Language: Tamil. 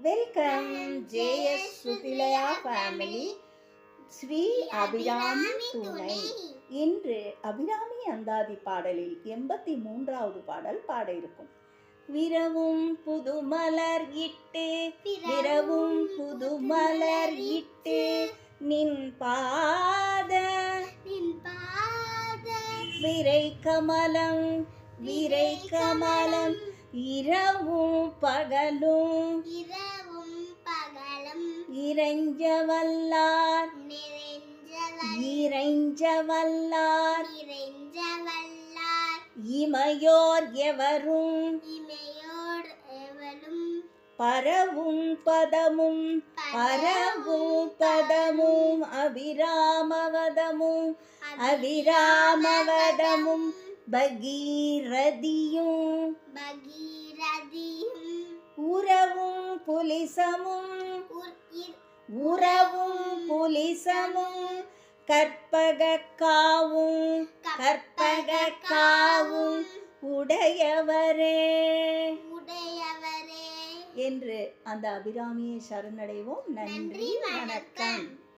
Welcome JS Suthilaya family Sri Abirami துணை இன்று அபிராமி அந்தாதி பாடலில் எண்பத்தி மூன்றாவது பாடல் பாட இருக்கும் விரவும் புதுமலர் இட்டு விரவும் புதுமலர் இட்டு நின் பாத நின் பாத. விரை கமலம் விரை கமலம். இரவும் பகலும் இரவும் இறைஞ்சவல்லார். நிறைஞ்சவள் இறைஞ்சவல்லார். நிறைஞ்சவல்லார் இமையோர் எவரும். பரவும் பதமும். பரவும் பதமும். அபிராமவதமும். அபிராமவதமும். பகீரதியும். பகீரதியும். உறவும் புலிசமும். புலிசமும் கற்பகக்காவும் கற்பகக்காவும் உடையவரே. உடையவரே. என்று அந்த அபிராமியை சரணடைவோம். நன்றி வணக்கம்.